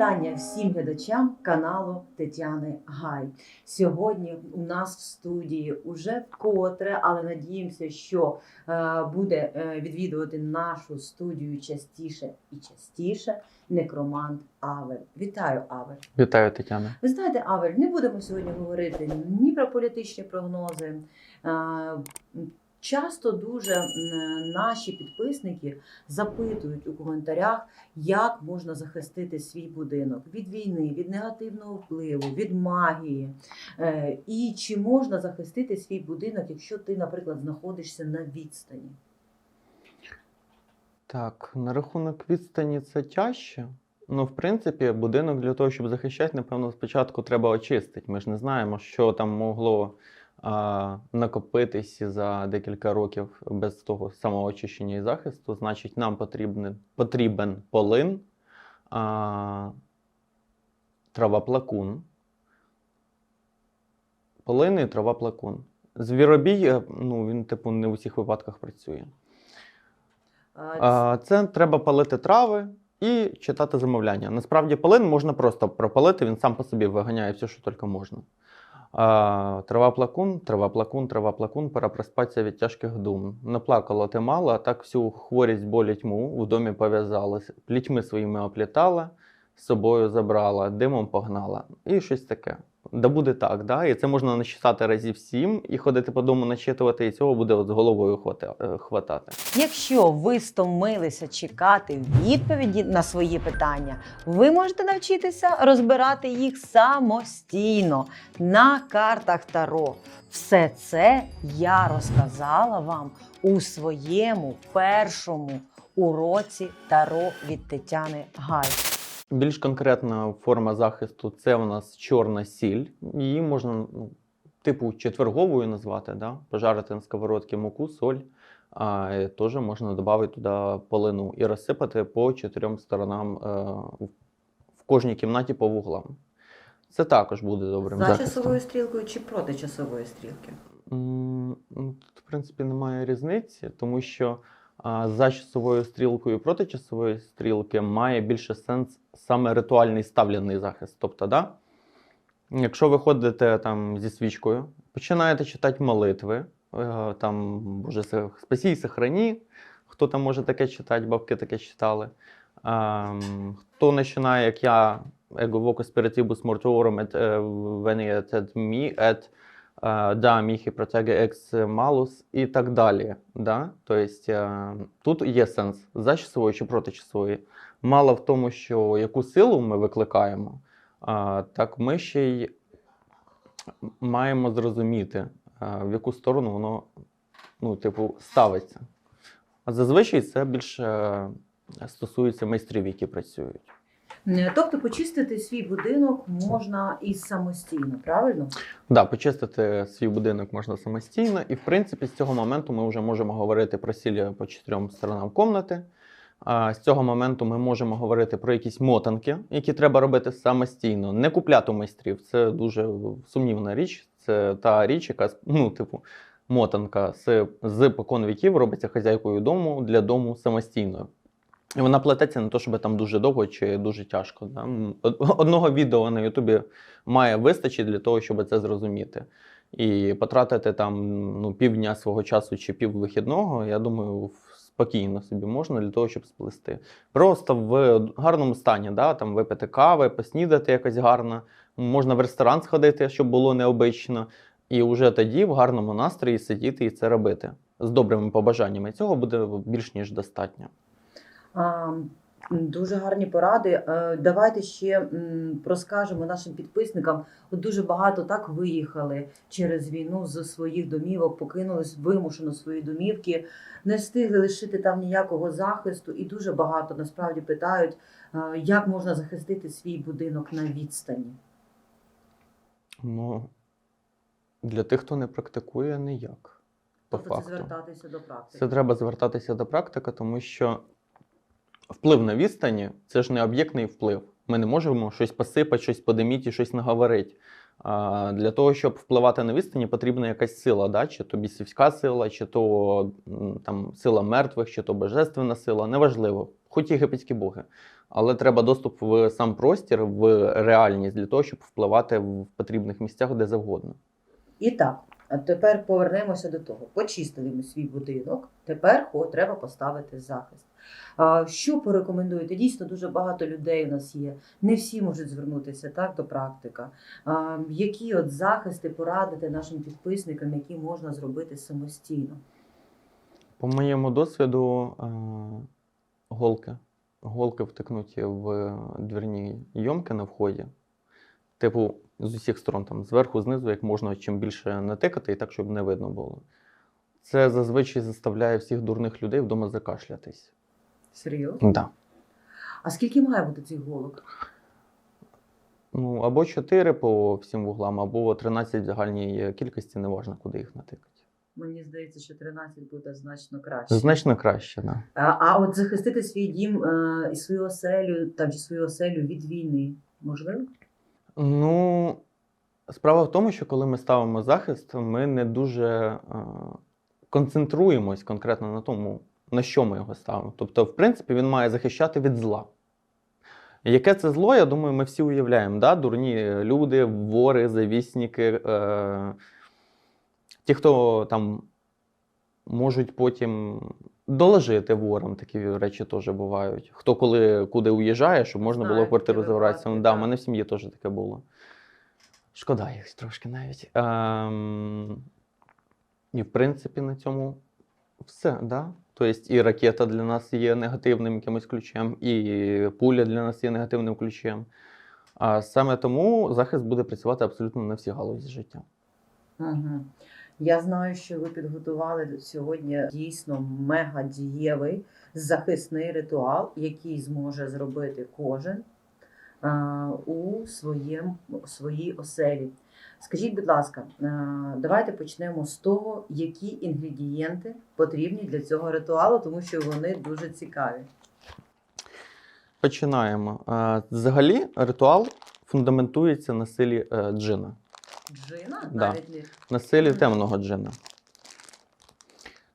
вітання всім глядачам каналу Тетяни Гай. Сьогодні у нас в студії уже вкотре, але надіємося, що е, буде е, відвідувати нашу студію частіше і частіше некромант Авель. Вітаю, Авель. Вітаю, Тетяна. Ви знаєте, Авель, не будемо сьогодні говорити ні про політичні прогнози. Часто дуже наші підписники запитують у коментарях, як можна захистити свій будинок від війни, від негативного впливу, від магії. Е, І чи можна захистити свій будинок, якщо ти, наприклад, знаходишся на відстані? Так, на рахунок відстані це тяжче. Ну, в принципі, будинок для того, щоб захищати, напевно, спочатку треба очистити. Ми ж не знаємо, що там могло накопитись за декілька років без того самоочищення і захисту. Значить, нам потрібен, потрібен полин, а, травоплакун. Полин і травоплакун. Звіробій, е, ну, він, типу, не в усіх випадках працює. А, Це треба палити трави і читати замовляння. Насправді полин можна просто пропалити, він сам по собі виганяє все, що тільки можна. Трава плакун, трава плакун, трава плакун, пора проспатися від тяжких дум. Наплакала ти мала, так всю хворість болі тьму в домі пов'язалася, плітьми своїми оплітала, з собою забрала, димом погнала. І щось таке. Да буде так, да? і це можна начитати разів сім і ходити по дому начитувати, і цього буде от з головою е, хватати. Якщо ви стомилися чекати відповіді на свої питання, ви можете навчитися розбирати їх самостійно на картах Таро. Все це я розказала вам у своєму першому уроці Таро від Тетяни Гай. Більш конкретна форма захисту це у нас чорна сіль. Її можна ну, типу четверговою назвати, да? пожарити на сковородці муку, соль. А теж можна додати туди полину і розсипати по чотирьом сторонам е, в- кожній кімнаті по вуглам. Це також буде добрим За захистом. часовою стрілкою чи проти часової стрілки? М, ну, Тут, в принципі, немає різниці, тому що за часовою стрілкою проти часової стрілки має більше сенс саме ритуальний ставлений захист. Тобто, да? якщо ви ходите там зі свічкою, починаєте читати молитви, е, там, Боже, спасій, сохрані, хто там може таке читати, бабки таке читали. Ем, хто починає, як я, ego vocus spiritibus mortuorum et е, veniet et mi et да, міхі протяги екс малус і так далі. Да? Тобто тут є сенс за часової чи проти часової. Мало в тому, що яку силу ми викликаємо, так ми ще й маємо зрозуміти, в яку сторону воно ну, типу, ставиться. А зазвичай це більше е, стосується майстрів, які працюють. Е, Тобто почистити свій будинок можна і самостійно, правильно? Да, почистити свій будинок можна самостійно, і в принципі з цього моменту ми вже можемо говорити про сілля по чотирьом сторонам комнати. А з цього моменту ми можемо говорити про якісь мотанки, які треба робити самостійно, не купляти майстрів. Це дуже сумнівна річ. Це та річ, яка ну, типу, мотанка з, з покон віків робиться хазяйкою дому для дому самостійно. І вона плететься не то, щоб там дуже довго чи дуже тяжко. Да? Одного відео на Ютубі має вистачити для того, щоб це зрозуміти. І потратити там ну, півдня свого часу чи піввихідного, я думаю, спокійно собі можна для того, щоб сплести. Просто в гарному стані, да? там випити кави, поснідати якось гарно, можна в ресторан сходити, щоб було необично. І вже тоді в гарному настрої сидіти і це робити з добрими побажаннями. Цього буде більш ніж достатньо. Дуже гарні поради. Е, Давайте ще розкажемо нашим підписникам. От дуже багато так виїхали через війну з своїх домівок, покинули вимушено свої домівки, не встигли лишити там ніякого захисту, і дуже багато насправді питають, е, як можна захистити свій будинок на відстані. Ну, для тих, хто не практикує, ніяк. По Тобто це факту. звертатися до практики. Це треба звертатися до практики, тому що вплив на відстані це ж не об'єктний вплив. Ми не можемо щось посипати, щось подиміти, щось наговорити. А, для того, щоб впливати на відстані, потрібна якась сила, да? чи то бісівська сила, чи то там, сила мертвих, чи то божественна сила, неважливо. хоч єгипетські боги. Але треба доступ в сам простір, в реальність для того, щоб впливати в потрібних місцях де завгодно. І так, а тепер повернемося до того. Почистили ми свій будинок. Тепер треба поставити захист. Що порекомендуєте? Дійсно, дуже багато людей у нас є. Не всі можуть звернутися так до практика. Які от захисти порадити нашим підписникам, які можна зробити самостійно? По моєму досвіду, е, голки. Голки втикнуті в двірні йомки на вході. Типу, з усіх сторон, там, зверху, знизу, як можна чим більше натикати, і так, щоб не видно було. Це зазвичай заставляє всіх дурних людей вдома закашлятись. Серйозно? Да. А скільки має бути цих голок? Ну, або 4 по всім вуглам, або 13 в загальній кількості, неважно, куди їх натикати. Мені здається, що 13 буде значно краще. Значно краще, да. А, а от захистити свій дім е, і свою оселю там чи свою оселю від війни можливо? Ну, справа в тому, що коли ми ставимо захист, ми не дуже е, концентруємось конкретно на тому, на що ми його ставимо. Тобто, в принципі, він має захищати від зла. Яке це зло, я думаю, ми всі уявляємо. Да? Дурні люди, вори, завісники, е, ті, хто там можуть потім доложити ворам, такі речі теж бувають. Хто коли куди уїжджає, щоб можна було квартиру забратися. випадки, Да, у мене в сім'ї теж таке було. Шкода їх трошки навіть. Ем, і в принципі на цьому все, да? Тобто і ракета для нас є негативним якимось ключем, і пуля для нас є негативним ключем. А саме тому захист буде працювати абсолютно на всі галузі життя. Угу. Я знаю, що ви підготували сьогодні дійсно мега дієвий захисний ритуал, який зможе зробити кожен а, у своєму своїй оселі. Скажіть, будь ласка, давайте почнемо з того, які інгредієнти потрібні для цього ритуалу, тому що вони дуже цікаві. Починаємо. Е, Взагалі, ритуал фундаментується на силі е, джина, Джина Да. навіть не на силі темного джина.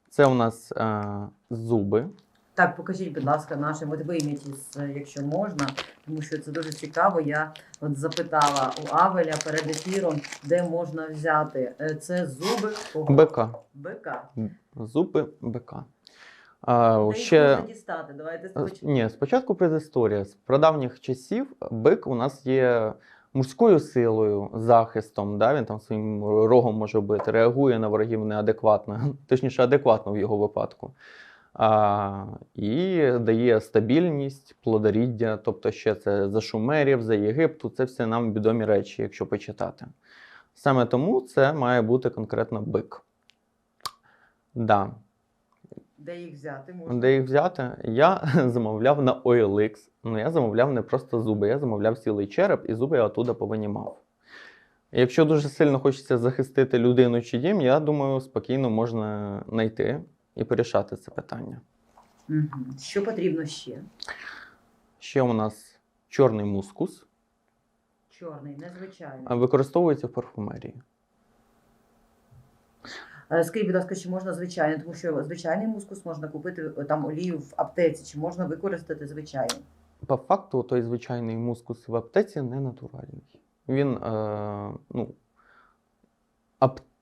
Це у нас е, зуби. Так, покажіть, будь ласка, нашим от вийняті, якщо можна, тому що це дуже цікаво. Я от запитала у Авеля перед ефіром, де можна взяти. Е, Це зуби кого? Бика. Бика. Зуби бика. А, їх ще... можна дістати? Давайте Е, спочатку. Ні, спочатку предісторія. З прадавніх часів бик у нас є мужською силою, захистом. Да? Він там своїм рогом може бити, реагує на ворогів неадекватно, точніше, адекватно в його випадку. А, і дає стабільність, плодоріддя, тобто ще це за Шумерів, за Єгипту, це все нам відомі речі, якщо почитати. Саме тому це має бути конкретно бик. Да. Де їх взяти можна? Де їх взяти? Я замовляв на OLX. Ну, я замовляв не просто зуби, я замовляв цілий череп, і зуби я оттуда повинімав. Якщо дуже сильно хочеться захистити людину чи дім, я думаю, спокійно можна знайти і порішати це питання. Мгм. Що потрібно ще? Ще у нас чорний мускус, Чорний, незвичайний. а використовується в парфумерії. Е, Скажіть, будь ласка, чи можна звичайний, тому що звичайний мускус можна купити е, там олію в аптеці, чи можна використати звичайний? По факту, той звичайний мускус в аптеці не натуральний. Він е, ну,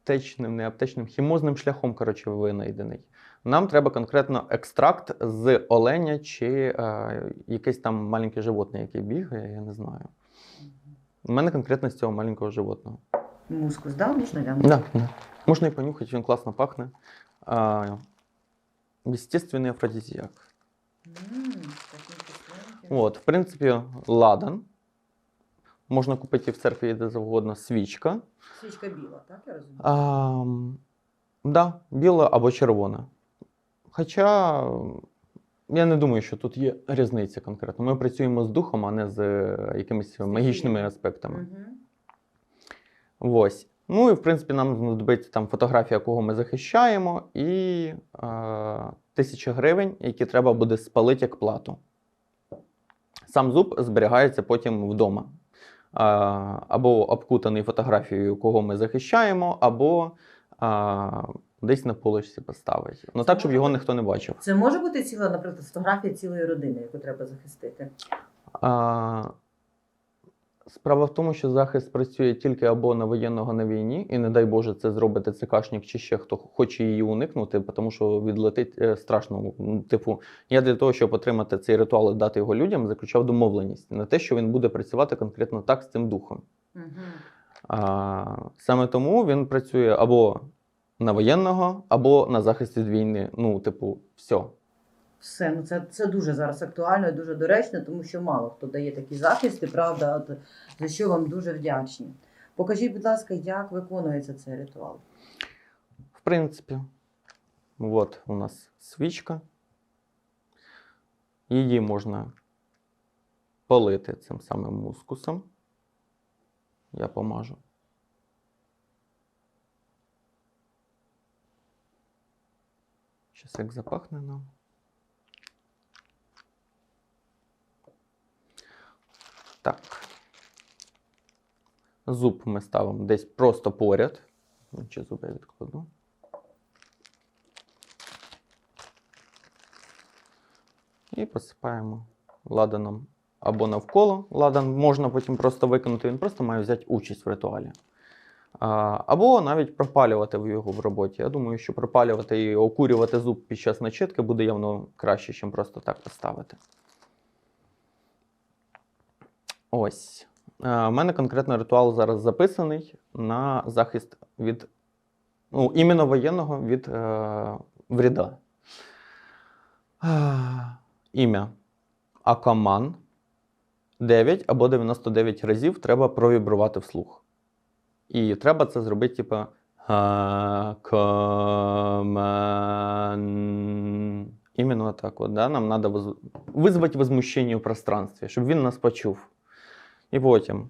аптечним, не аптечним, хімозним шляхом, коротше, винайдений. Нам треба конкретно екстракт з оленя чи е, якесь там маленьке животне, яке бігає, я не знаю. У мене конкретно з цього маленького животного. Мускус, да? Можна глянути? Да, да. Можна і понюхати, він класно пахне. А, естественний афродизіак. Кисленький. От, в принципі, ладан. Можна купити в церкві де завгодно свічка. Свічка біла, так я розумію? А, да, біла або червона. Хоча я не думаю, що тут є різниця конкретно. Ми працюємо з духом, а не з е, якимись магічними аспектами. Мгм. Ось. Ну і в принципі нам знадобиться там фотографія, кого ми захищаємо, і е, тисяча гривень, які треба буде спалити як плату. Сам зуб зберігається потім вдома. Або обкутаний фотографією, кого ми захищаємо, або а, десь на полочці поставить. Ну так, щоб його ніхто не бачив. Це може бути ціла, наприклад, фотографія цілої родини, яку треба захистити. А, справа в тому, що захист працює тільки або на воєнного на війні, і не дай Боже, це зробить ТЦКшник чи ще хто хоче її уникнути, тому що відлетить е, страшно. Типу, я для того, щоб отримати цей ритуал і дати його людям, заключав домовленість на те, що він буде працювати конкретно так з цим духом. Угу. А, саме тому він працює або на воєнного, або на захист від війни. Ну, типу, все. Все, ну це, це дуже зараз актуально і дуже доречно, тому що мало хто дає такі захисти, правда, от, за що вам дуже вдячні. Покажіть, будь ласка, як виконується цей ритуал. В принципі, от у нас свічка. Її можна полити цим самим мускусом. Я помажу. Щас як запахне нам. Так. Зуб ми ставимо десь просто поряд. Чи зуб я відкладу. І посипаємо ладаном або навколо. Ладан можна потім просто виконати, він просто має взяти участь в ритуалі. Або навіть пропалювати в його в роботі. Я думаю, що пропалювати і окурювати зуб під час начитки буде явно краще, ніж просто так поставити. Ось. У мене конкретно ритуал зараз записаний на захист від ну, іменно воєнного від е, вріда. Е, Ім'я Акаман. 9 або 99 разів треба провібрувати вслух. І треба це зробити, типу. Іменно так. От, да? Нам треба виз... визвати возмущення в пространстві, щоб він нас почув. І потім.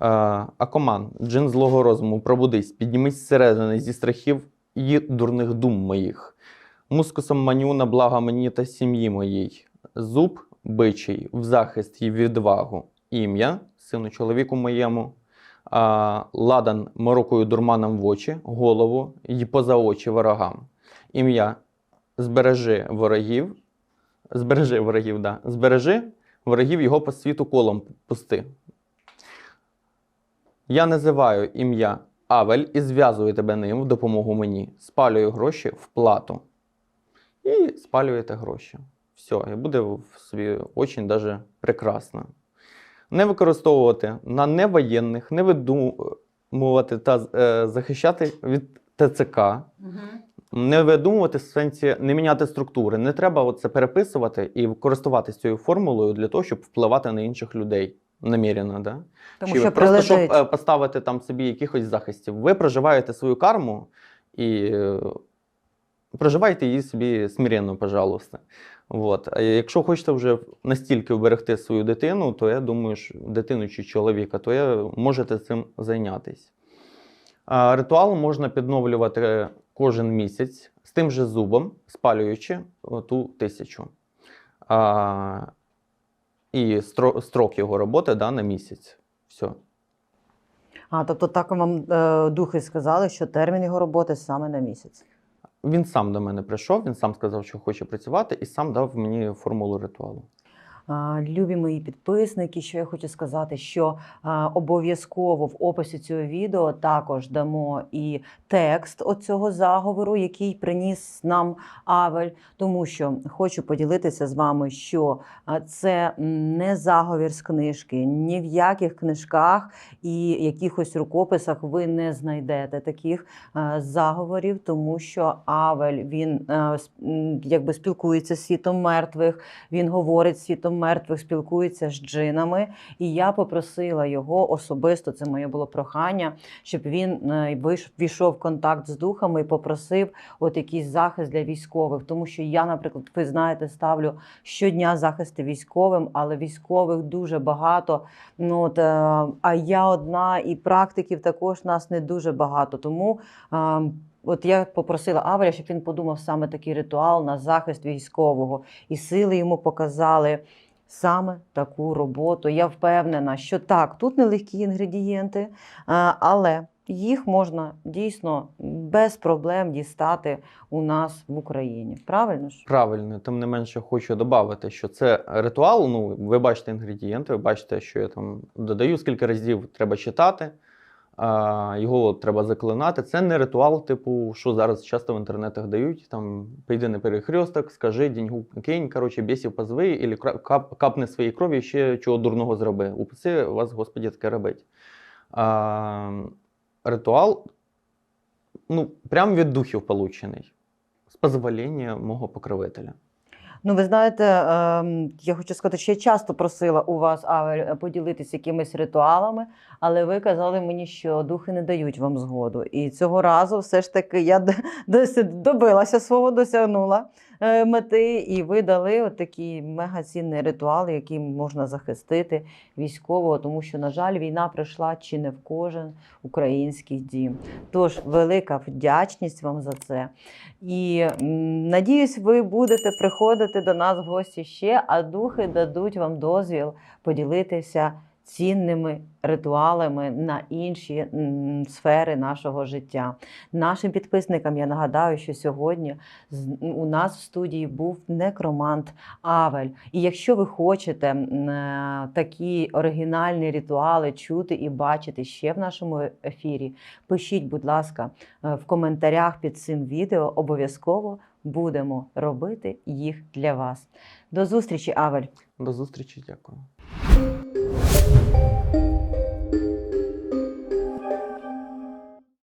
Е, Акоман, джин злого розуму, пробудись, піднімись зсередини зі страхів і дурних дум моїх. Мускусом маню на благо мені та сім'ї моїй. Зуб бичий в захист і відвагу. Ім'я, сину чоловіку моєму. А, ладан морокою дурманом в очі, голову і поза очі ворогам. Ім'я збережи ворогів. Збережи ворогів, да. Збережи ворогів його по світу колом пусти. Я називаю ім'я Авель і зв'язую тебе ним в допомогу мені. Спалюю гроші в плату. І спалюєте гроші. Все, і буде в собі дуже даже прекрасно. Не використовувати на невоєнних, не видумувати та е, захищати від ТЦК, Угу. не видумувати в сенсі не міняти структури. Не треба це переписувати і користуватися цією формулою для того, щоб впливати на інших людей. Намірено, да? Тому Чи що просто щоб прилетить. е, поставити там собі якихось захистів. Ви проживаєте свою карму і е, проживайте її собі смиренно, пожалуйста. От. А якщо хочете вже настільки вберегти свою дитину, то я думаю, що дитину чи чоловіка, то я, можете цим зайнятися. А, Ритуал можна підновлювати кожен місяць з тим же зубом, спалюючи ту тисячу. А, і стро- строк його роботи да, на місяць. Все. А, тобто так вам е, духи сказали, що термін його роботи саме на місяць. Він сам до мене прийшов, він сам сказав, що хоче працювати, і сам дав мені формулу ритуалу. Любі мої підписники, що я хочу сказати, що обов'язково в описі цього відео також дамо і текст оцього заговору, який приніс нам Авель, тому що хочу поділитися з вами, що це не заговір з книжки, ні в яких книжках і якихось рукописах ви не знайдете таких заговорів, тому що Авель він якби спілкується з світом мертвих, він говорить світом мертвих, спілкується з джинами. І я попросила його особисто, це моє було прохання, щоб він е, війшов в контакт з духами і попросив от якийсь захист для військових. Тому що я, наприклад, ви знаєте, ставлю щодня захисти військовим, але військових дуже багато. Ну от, е, а я одна, і практиків також нас не дуже багато. Тому е, от я попросила Авеля, щоб він подумав саме такий ритуал на захист військового, і сили йому показали. Саме таку роботу. Я впевнена, що так, тут нелегкі інгредієнти, але їх можна дійсно без проблем дістати у нас в Україні. Правильно ж? Правильно, тим не менше хочу додати, що це ритуал. Ну, ви бачите інгредієнти, ви бачите, що я там додаю, скільки разів треба читати, його треба заклинати. Це не ритуал, типу, що зараз часто в інтернетах дають. Там прийди на перехресток, скажи, деньгу кинь, коротше, бісів позви, і кап, капни своїй крові, ще чого дурного зроби. Упаси вас, Господі, таке робить. А, ритуал, ну, прям від духів получений. З позволення мого покровителя. Ну, ви знаєте, ем, я хочу сказати, що я часто просила у вас Авель поділитися якимись ритуалами, але ви казали мені, що духи не дають вам згоду. І цього разу все ж таки я д- добилася свого, досягнула е, мети, і ви дали от такий мегацінний ритуал, яким можна захистити військового, тому що, на жаль, війна прийшла чи не в кожен український дім. Тож велика вдячність вам за це. І надіюсь, ви будете приходити до нас в гості ще, а духи дадуть вам дозвіл поділитися цінними ритуалами на інші сфери нашого життя. Нашим підписникам я нагадаю, що сьогодні у нас в студії був некромант Авель. І якщо ви хочете е, такі оригінальні ритуали чути і бачити ще в нашому ефірі, пишіть, будь ласка, е, в коментарях під цим відео. Обов'язково будемо робити їх для вас. До зустрічі, Авель! До зустрічі, дякую.